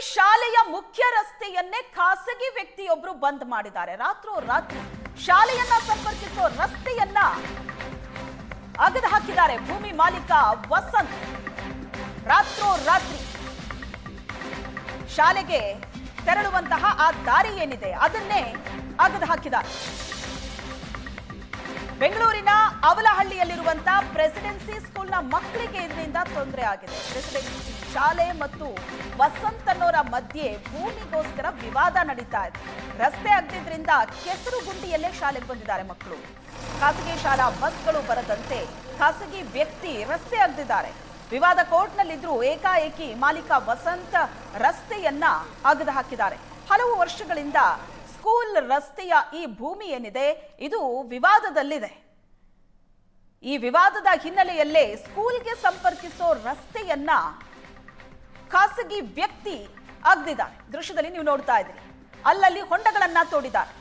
ಶಾಲೆಯ ಮುಖ್ಯ ರಸ್ತೆಯನ್ನೇ ಖಾಸಗಿ ವ್ಯಕ್ತಿಯೊಬ್ರು ಬಂದ್ ಮಾಡಿದ್ದಾರೆ. ರಾತ್ರೋ ರಾತ್ರಿ ಶಾಲೆಯನ್ನ ಸಂಪರ್ಕಿಸೋ ರಸ್ತೆಯನ್ನ ಅಗದು ಹಾಕಿದ್ದಾರೆ. ಭೂಮಿ ಮಾಲೀಕ ವಸಂತ್. ರಾತ್ರೋ ರಾತ್ರಿ ಶಾಲೆಗೆ ತೆರಳುವಂತಹ ಆ ದಾರಿ ಏನಿದೆ? ಅದನ್ನೇ ಅಗದು ಹಾಕಿದ್ದಾರೆ. ಬೆಂಗಳೂರಿನ ಅವಲಹಳ್ಳಿಯಲ್ಲಿರುವಂತಹ ಪ್ರೆಸಿಡೆನ್ಸಿ ಸ್ಕೂಲ್ನ ಮಕ್ಕಳಿಗೆ ಇದರಿಂದ ತೊಂದರೆ ಆಗಿದೆ. ಪ್ರೆಸಿಡೆನ್ಸಿ ಶಾಲೆ ಮತ್ತು ವಸಂತನವರ ಮಧ್ಯೆ ಭೂಮಿಗೋಸ್ಕರ ವಿವಾದ ನಡೀತಾ ಇದೆ. ರಸ್ತೆ ಆಗ್ತಿದ್ರಿಂದ ಕೆಸರು ಗುಂಡಿಯಲ್ಲೇ ಶಾಲೆಗೆ ಬಂದಿದ್ದಾರೆ ಮಕ್ಕಳು. ಖಾಸಗಿ ಶಾಲಾ ಬಸ್ಗಳು ಬರದಂತೆ ಖಾಸಗಿ ವ್ಯಕ್ತಿ ರಸ್ತೆ ಅಗ್ದಿದ್ದಾರೆ ವಿವಾದ ಕೋರ್ಟ್ನಲ್ಲಿದ್ರು ಏಕಾಏಕಿ ಮಾಲೀಕ ವಸಂತ ರಸ್ತೆಯನ್ನ ಅಗದು ಹಾಕಿದ್ದಾರೆ. ಹಲವು ವರ್ಷಗಳಿಂದ ಸ್ಕೂಲ್ ರಸ್ತೆಯ ಈ ಭೂಮಿ ಏನಿದೆ, ಇದು ವಿವಾದದಲ್ಲಿದೆ. ಈ ವಿವಾದದ ಹಿನ್ನೆಲೆಯಲ್ಲೇ ಸ್ಕೂಲ್ಗೆ ಸಂಪರ್ಕಿಸೋ ರಸ್ತೆಯನ್ನ ಖಾಸಗಿ ವ್ಯಕ್ತಿ ಅಗ್ದಿದ್ದಾನೆ ದೃಶ್ಯದಲ್ಲಿ ನೀವು ನೋಡ್ತಾ ಇದ್ದೀರಿ. ಅಲ್ಲಲ್ಲಿ ಹೊಂಡಗಳನ್ನ ತೋಡಿದ್ದಾರೆ.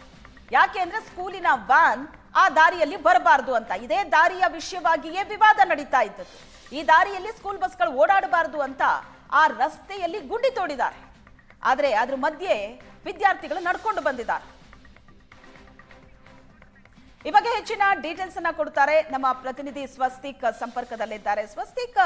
ಯಾಕೆ ಅಂದ್ರೆ ಸ್ಕೂಲಿನ ವ್ಯಾನ್ ಆ ದಾರಿಯಲ್ಲಿ ಬರಬಾರದು ಅಂತ. ಇದೇ ದಾರಿಯ ವಿಷಯವಾಗಿಯೇ ವಿವಾದ ನಡೀತಾ ಇದ್ದದ್ದು. ಈ ದಾರಿಯಲ್ಲಿ ಸ್ಕೂಲ್ ಬಸ್ಗಳು ಓಡಾಡಬಾರದು ಅಂತ ಆ ರಸ್ತೆಯಲ್ಲಿ ಗುಂಡಿ ತೋಡಿದ್ದಾರೆ. ಆದ್ರೆ ಅದ್ರ ಮಧ್ಯೆ ವಿದ್ಯಾರ್ಥಿಗಳು ನಡ್ಕೊಂಡು ಬಂದಿದ್ದಾರೆ. ಈ ಬಗ್ಗೆ ಹೆಚ್ಚಿನ ಡೀಟೇಲ್ಸ್ ಅನ್ನ ಕೊಡ್ತಾರೆ ನಮ್ಮ ಪ್ರತಿನಿಧಿ ಸ್ವಸ್ತಿಕ್ ಸಂಪರ್ಕದಲ್ಲಿದ್ದಾರೆ. ಸ್ವಸ್ತಿಕ್,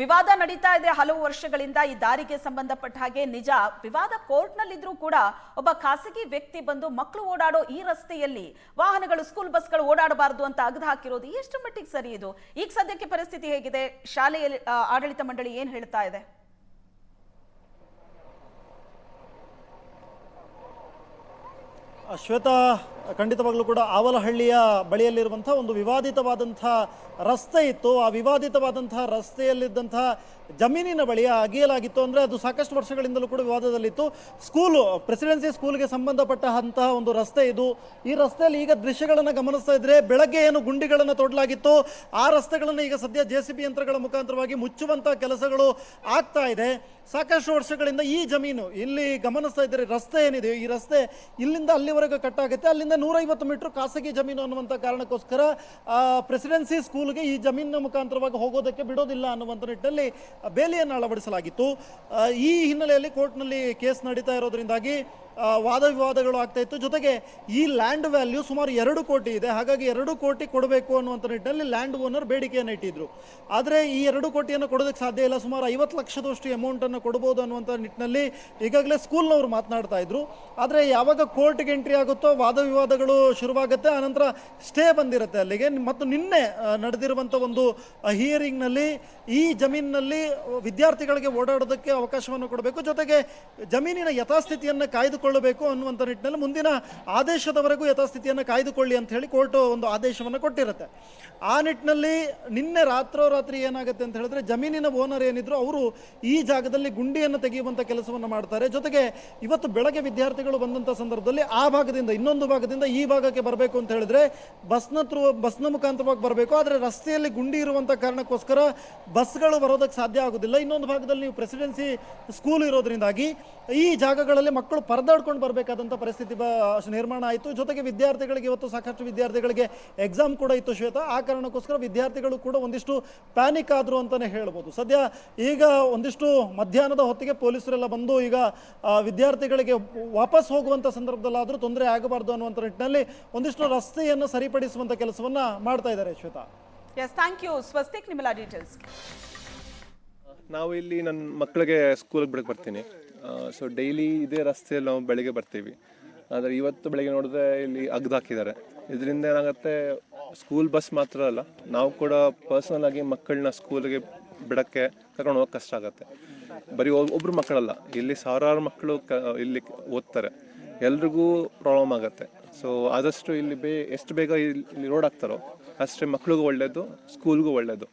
ವಿವಾದ ನಡೀತಾ ಇದೆ ಹಲವು ವರ್ಷಗಳಿಂದ. ಈ ದಾರಿಗೆ ಸಂಬಂಧಪಟ್ಟ ಹಾಗೆ ನಿಜ, ವಿವಾದ ಕೋರ್ಟ್ ನಲ್ಲಿದ್ರೂ ಕೂಡ ಒಬ್ಬ ಖಾಸಗಿ ವ್ಯಕ್ತಿ ಬಂದು ಮಕ್ಕಳು ಓಡಾಡೋ ಈ ರಸ್ತೆಯಲ್ಲಿ ವಾಹನಗಳು ಸ್ಕೂಲ್ ಬಸ್ಗಳು ಓಡಾಡಬಾರದು ಅಂತ ಅಗದು ಹಾಕಿರೋದು ಎಷ್ಟು ಮಟ್ಟಿಗೆ ಸರಿ ಇದು? ಈಗ ಸದ್ಯಕ್ಕೆ ಪರಿಸ್ಥಿತಿ ಹೇಗಿದೆ? ಶಾಲೆಯಲ್ಲಿ ಆಡಳಿತ ಮಂಡಳಿ ಏನ್ ಹೇಳ್ತಾ ಇದೆ? ಶ್ವೇತಾ ಖಂಡಿತವಾಗ್ಲೂ ಕೂಡ ಆವಲಹಳ್ಳಿಯ ಬಳಿಯಲ್ಲಿರುವಂಥ ಒಂದು ವಿವಾದಿತವಾದಂಥ ರಸ್ತೆ ಇತ್ತು. ಆ ವಿವಾದಿತವಾದಂಥ ರಸ್ತೆಯಲ್ಲಿದ್ದಂಥ ಜಮೀನಿನ ಬಳಿಯ ಅಗಿಯಲಾಗಿತ್ತು ಅಂದರೆ ಅದು ಸಾಕಷ್ಟು ವರ್ಷಗಳಿಂದಲೂ ಕೂಡ ವಿವಾದದಲ್ಲಿತ್ತು. ಸ್ಕೂಲು, ಪ್ರೆಸಿಡೆನ್ಸಿ ಸ್ಕೂಲ್ಗೆ ಸಂಬಂಧಪಟ್ಟ ಅಂತಹ ಒಂದು ರಸ್ತೆ ಇದು. ಈ ರಸ್ತೆಯಲ್ಲಿ ಈಗ ದೃಶ್ಯಗಳನ್ನು ಗಮನಿಸ್ತಾ ಇದ್ರೆ ಬೆಳಗ್ಗೆ ಏನು ಗುಂಡಿಗಳನ್ನು ತೊಡಲಾಗಿತ್ತು. ಆ ರಸ್ತೆಗಳನ್ನು ಈಗ ಸದ್ಯ ಜೆ ಯಂತ್ರಗಳ ಮುಖಾಂತರವಾಗಿ ಮುಚ್ಚುವಂಥ ಕೆಲಸಗಳು ಆಗ್ತಾ ಇದೆ. ಸಾಕಷ್ಟು ವರ್ಷಗಳಿಂದ ಈ ಜಮೀನು, ಇಲ್ಲಿ ಗಮನಿಸ್ತಾ ಇದ್ದಾರೆ ರಸ್ತೆ ಏನಿದೆ? ಈ ರಸ್ತೆ ಇಲ್ಲಿಂದ ಅಲ್ಲಿವರೆಗೂ ಕಟ್ಟಾಗುತ್ತೆ ಅಲ್ಲಿಂದ ನೂರೈವತ್ತು ಮೀಟರ್ ಖಾಸಗಿ ಜಮೀನು ಅನ್ನುವಂಥ ಕಾರಣಕ್ಕೋಸ್ಕರ ಪ್ರೆಸಿಡೆನ್ಸಿ ಸ್ಕೂಲ್ಗೆ ಈ ಜಮೀನಿನ ಮುಖಾಂತರವಾಗಿ ಹೋಗೋದಕ್ಕೆ ಬಿಡೋದಿಲ್ಲ ಅನ್ನುವಂಥ ನಿಟ್ಟಿನಲ್ಲಿ ಬೇಲಿಯನ್ನು ಅಳವಡಿಸಲಾಗಿತ್ತು. ಈ ಹಿನ್ನೆಲೆಯಲ್ಲಿ ಕೋರ್ಟ್ನಲ್ಲಿ ಕೇಸ್ ನಡೀತಾ ಇರೋದ್ರಿಂದಾಗಿ ವಾದ ವಿವಾದಗಳು ಆಗ್ತಾ ಇತ್ತು. ಜೊತೆಗೆ ಈ ಲ್ಯಾಂಡ್ ವ್ಯಾಲ್ಯೂ ಸುಮಾರು ಎರಡು ಕೋಟಿ ಇದೆ. ಹಾಗಾಗಿ ಎರಡು ಕೋಟಿ ಕೊಡಬೇಕು ಅನ್ನುವಂಥ ನಿಟ್ಟಿನಲ್ಲಿ ಲ್ಯಾಂಡ್ ಓನರ್ ಬೇಡಿಕೆಯನ್ನು ಇಟ್ಟಿದ್ರು. ಆದರೆ ಈ ಎರಡು ಕೋಟಿಯನ್ನು ಕೊಡೋದಕ್ಕೆ ಸಾಧ್ಯ ಇಲ್ಲ. ಸುಮಾರು ಐವತ್ತು ಲಕ್ಷದಷ್ಟು ಅಮೌಂಟನ್ನು ಕೊಡ್ಬೋದು ಅನ್ನುವಂಥ ನಿಟ್ಟಿನಲ್ಲಿ ಈಗಾಗಲೇ ಸ್ಕೂಲ್ನವರು ಮಾತನಾಡ್ತಾ ಇದ್ರು. ಆದರೆ ಯಾವಾಗ ಕೋರ್ಟ್ಗೆ ಎಂಟ್ರಿ ಆಗುತ್ತೋ ವಾದ ವಿವಾದಗಳು ಶುರುವಾಗುತ್ತೆ, ಆನಂತರ ಸ್ಟೇ ಬಂದಿರುತ್ತೆ ಅಲ್ಲಿಗೆ. ಮತ್ತು ನಿನ್ನೆ ನಡೆದಿರುವಂಥ ಒಂದು ಹಿಯರಿಂಗ್ನಲ್ಲಿ ಈ ಜಮೀನಿನಲ್ಲಿ ವಿದ್ಯಾರ್ಥಿಗಳಿಗೆ ಓಡಾಡೋದಕ್ಕೆ ಅವಕಾಶವನ್ನು ಕೊಡಬೇಕು. ಜೊತೆಗೆ ಜಮೀನಿನ ಯಥಾಸ್ಥಿತಿಯನ್ನು ಕಾಯ್ದುಕೊಳ್ಳಬೇಕು ಅನ್ನುವಂಥ ನಿಟ್ಟಿನಲ್ಲಿ ಮುಂದಿನ ಆದೇಶದವರೆಗೂ ಯಥಾಸ್ಥಿತಿಯನ್ನು ಕಾಯ್ದುಕೊಳ್ಳಿ ಅಂತ ಹೇಳಿ ಕೋರ್ಟ್ ಒಂದು ಆದೇಶವನ್ನು ಕೊಟ್ಟಿರುತ್ತೆ. ಆ ನಿಟ್ಟಿನಲ್ಲಿ ನಿನ್ನೆ ರಾತ್ರೋರಾತ್ರಿ ಏನಾಗುತ್ತೆ ಅಂತ ಹೇಳಿದ್ರೆ ಜಮೀನಿನ ಓನರ್ ಏನಿದ್ರು ಅವರು ಈ ಜಾಗದಲ್ಲಿ ಗುಂಡಿಯನ್ನು ತೆಗೆಯುವಂಥ ಕೆಲಸವನ್ನು ಮಾಡ್ತಾರೆ. ಜೊತೆಗೆ ಇವತ್ತು ಬೆಳಗ್ಗೆ ವಿದ್ಯಾರ್ಥಿಗಳು ಬಂದಂಥ ಸಂದರ್ಭದಲ್ಲಿ ಆ ಭಾಗದಿಂದ ಇನ್ನೊಂದು ಭಾಗದಿಂದ ಈ ಭಾಗಕ್ಕೆ ಬರಬೇಕು ಅಂತ ಹೇಳಿದ್ರೆ ಬಸ್ನ ತ್ರೂ, ಬಸ್ನ ಮುಖಾಂತರವಾಗಿ ಬರಬೇಕು. ಆದರೆ ರಸ್ತೆಯಲ್ಲಿ ಗುಂಡಿ ಇರುವಂಥ ಕಾರಣಕ್ಕೋಸ್ಕರ ಬಸ್ಗಳು ಬರೋದಕ್ಕೆ ಸಾಧ್ಯ ಆಗೋದಿಲ್ಲ. ಇನ್ನೊಂದು ಭಾಗದಲ್ಲಿ ನೀವು ಪ್ರೆಸಿಡೆನ್ಸಿ ಸ್ಕೂಲ್ ಇರೋದ್ರಿಂದಾಗಿ ಈ ಜಾಗಗಳಲ್ಲಿ ಮಕ್ಕಳು ಪರದಾಡ್ಕೊಂಡು ಬರಬೇಕಾದಂಥ ಪರಿಸ್ಥಿತಿ ನಿರ್ಮಾಣ ಆಯಿತು. ಜೊತೆಗೆ ವಿದ್ಯಾರ್ಥಿಗಳಿಗೆ ಇವತ್ತು ಸಾಕಷ್ಟು ವಿದ್ಯಾರ್ಥಿಗಳಿಗೆ ಎಕ್ಸಾಮ್ ಕೂಡ ಇತ್ತು ಶ್ವೇತಾ. ಆ ಕಾರಣಕ್ಕೋಸ್ಕರ ವಿದ್ಯಾರ್ಥಿಗಳು ಕೂಡ ಒಂದಿಷ್ಟು ಪ್ಯಾನಿಕ್ ಆದರು ಅಂತಲೇ ಹೇಳ್ಬೋದು. ಸದ್ಯ ಈಗ ಒಂದಿಷ್ಟು ಮಧ್ಯಾಹ್ನದ ಹೊತ್ತಿಗೆ ಪೊಲೀಸರೆಲ್ಲ ಬಂದು ಈಗ ವಿದ್ಯಾರ್ಥಿಗಳಿಗೆ ವಾಪಸ್ ಹೋಗುವಂಥ ಸಂದರ್ಭದಲ್ಲಾದರೂ ತೊಂದರೆ ಆಗಬಾರ್ದು ಅನ್ನುವಂಥ ನಿಟ್ಟಿನಲ್ಲಿ ಒಂದಿಷ್ಟು ರಸ್ತೆಯನ್ನು ಸರಿಪಡಿಸುವಂಥ ಕೆಲಸವನ್ನ ಮಾಡ್ತಾ ಇದ್ದಾರೆ Shweta. Yes thank you Swastik ನಿಮ್ಮೆಲ್ಲ ಡೀಟೇಲ್ಸ್ ನಾವು ಇಲ್ಲಿ ನನ್ನ ಮಕ್ಕಳಿಗೆ ಸ್ಕೂಲಿಗೆ ಬಿಡಕ್ಕೆ ಬರ್ತೀನಿ. ಸೊ ಡೈಲಿ ಇದೇ ರಸ್ತೆಯಲ್ಲಿ ನಾವು ಬೆಳಿಗ್ಗೆ ಬರ್ತೀವಿ. ಆದರೆ ಇವತ್ತು ಬೆಳಿಗ್ಗೆ ನೋಡಿದ್ರೆ ಇಲ್ಲಿ ಅಗ್ದು ಹಾಕಿದ್ದಾರೆ. ಇದರಿಂದ ಏನಾಗುತ್ತೆ ಸ್ಕೂಲ್ ಬಸ್ ಮಾತ್ರ ಅಲ್ಲ ನಾವು ಕೂಡ ಪರ್ಸನಲ್ ಆಗಿ ಮಕ್ಕಳನ್ನ ಸ್ಕೂಲಿಗೆ ಬಿಡಕ್ಕೆ ಕರ್ಕೊಂಡು ಹೋಗೋಕೆ ಕಷ್ಟ ಆಗುತ್ತೆ. ಬರೀ ಒಬ್ಬರು ಒಬ್ರು ಮಕ್ಕಳಲ್ಲ ಇಲ್ಲಿ ಸಾವಿರಾರು ಮಕ್ಕಳು ಕ ಇಲ್ಲಿ ಓದ್ತಾರೆ. ಎಲ್ರಿಗೂ ಪ್ರಾಬ್ಲಮ್ ಆಗುತ್ತೆ. ಸೊ ಆದಷ್ಟು ಇಲ್ಲಿ ಬೇ, ಎಷ್ಟು ಬೇಗ ಇಲ್ಲಿ ರೋಡ್ ಹಾಕ್ತಾರೋ ಅಷ್ಟೇ ಮಕ್ಳಿಗೂ ಒಳ್ಳೆಯದು ಸ್ಕೂಲ್ಗೂ ಒಳ್ಳೆಯದು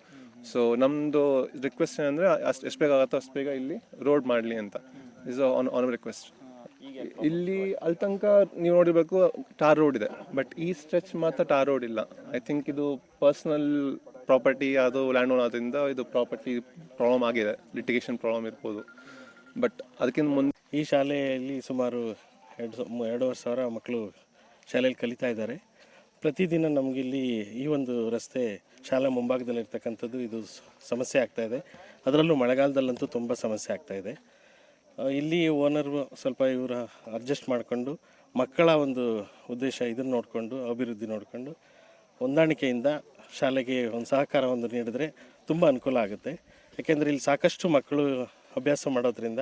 ಸೊ ನಮ್ಮದು ರಿಕ್ವೆಸ್ಟ್ ಏನಂದರೆ ಅಷ್ಟು, ಎಷ್ಟು ಬೇಗ ಆಗುತ್ತೋ ಅಷ್ಟು ಬೇಗ ಇಲ್ಲಿ ರೋಡ್ ಮಾಡಲಿ ಅಂತ. ಇಸ್ ಆನ್ ಆನ್ ರಿಕ್ವೆಸ್ಟ್ ಇಲ್ಲಿ ಅಲ್ಲಿ ತನಕ ನೀವು ನೋಡಿರಬೇಕು ಟಾರ್ ರೋಡ್ ಇದೆ. ಬಟ್ ಈ ಸ್ಟ್ರೆಚ್ ಮಾತ್ರ ಟಾರ್ ರೋಡ್ ಇಲ್ಲ. ಐ ಥಿಂಕ್ ಇದು ಪರ್ಸ್ನಲ್ ಪ್ರಾಪರ್ಟಿ ಅದು ಲ್ಯಾಂಡ್ ಓನ್ ಆದ್ರಿಂದ ಇದು ಪ್ರಾಪರ್ಟಿ ಪ್ರಾಬ್ಲಮ್ ಆಗಿದೆ. ಲಿಟಿಗೇಷನ್ ಪ್ರಾಬ್ಲಮ್ ಇರ್ಬೋದು. ಬಟ್ ಅದಕ್ಕಿಂತ ಮುಂದೆ ಈ ಶಾಲೆಯಲ್ಲಿ ಸುಮಾರು ಎರಡು ಎರಡೂವರೆ ಸಾವಿರ ಮಕ್ಕಳು ಶಾಲೆಯಲ್ಲಿ ಕಲಿತಾ ಇದ್ದಾರೆ. ಪ್ರತಿದಿನ ನಮಗಿಲ್ಲಿ ಈ ಒಂದು ರಸ್ತೆ ಶಾಲಾ ಮುಂಭಾಗದಲ್ಲಿರ್ತಕ್ಕಂಥದ್ದು ಇದು ಸಮಸ್ಯೆ ಆಗ್ತಾ ಇದೆ. ಅದರಲ್ಲೂ ಮಳೆಗಾಲದಲ್ಲಂತೂ ತುಂಬ ಸಮಸ್ಯೆ ಆಗ್ತಾ ಇದೆ. ಇಲ್ಲಿ ಓನರ್ ಸ್ವಲ್ಪ ಇವರ ಅಡ್ಜಸ್ಟ್ ಮಾಡಿಕೊಂಡು ಮಕ್ಕಳ ಒಂದು ಉದ್ದೇಶ ಇದನ್ನು ನೋಡಿಕೊಂಡು, ಅಭಿವೃದ್ಧಿ ನೋಡಿಕೊಂಡು ಹೊಂದಾಣಿಕೆಯಿಂದ ಶಾಲೆಗೆ ಒಂದು ಸಹಕಾರ ಒಂದು ನೀಡಿದ್ರೆ ತುಂಬ ಅನುಕೂಲ ಆಗುತ್ತೆ. ಯಾಕೆಂದರೆ ಇಲ್ಲಿ ಸಾಕಷ್ಟು ಮಕ್ಕಳು ಅಭ್ಯಾಸ ಮಾಡೋದ್ರಿಂದ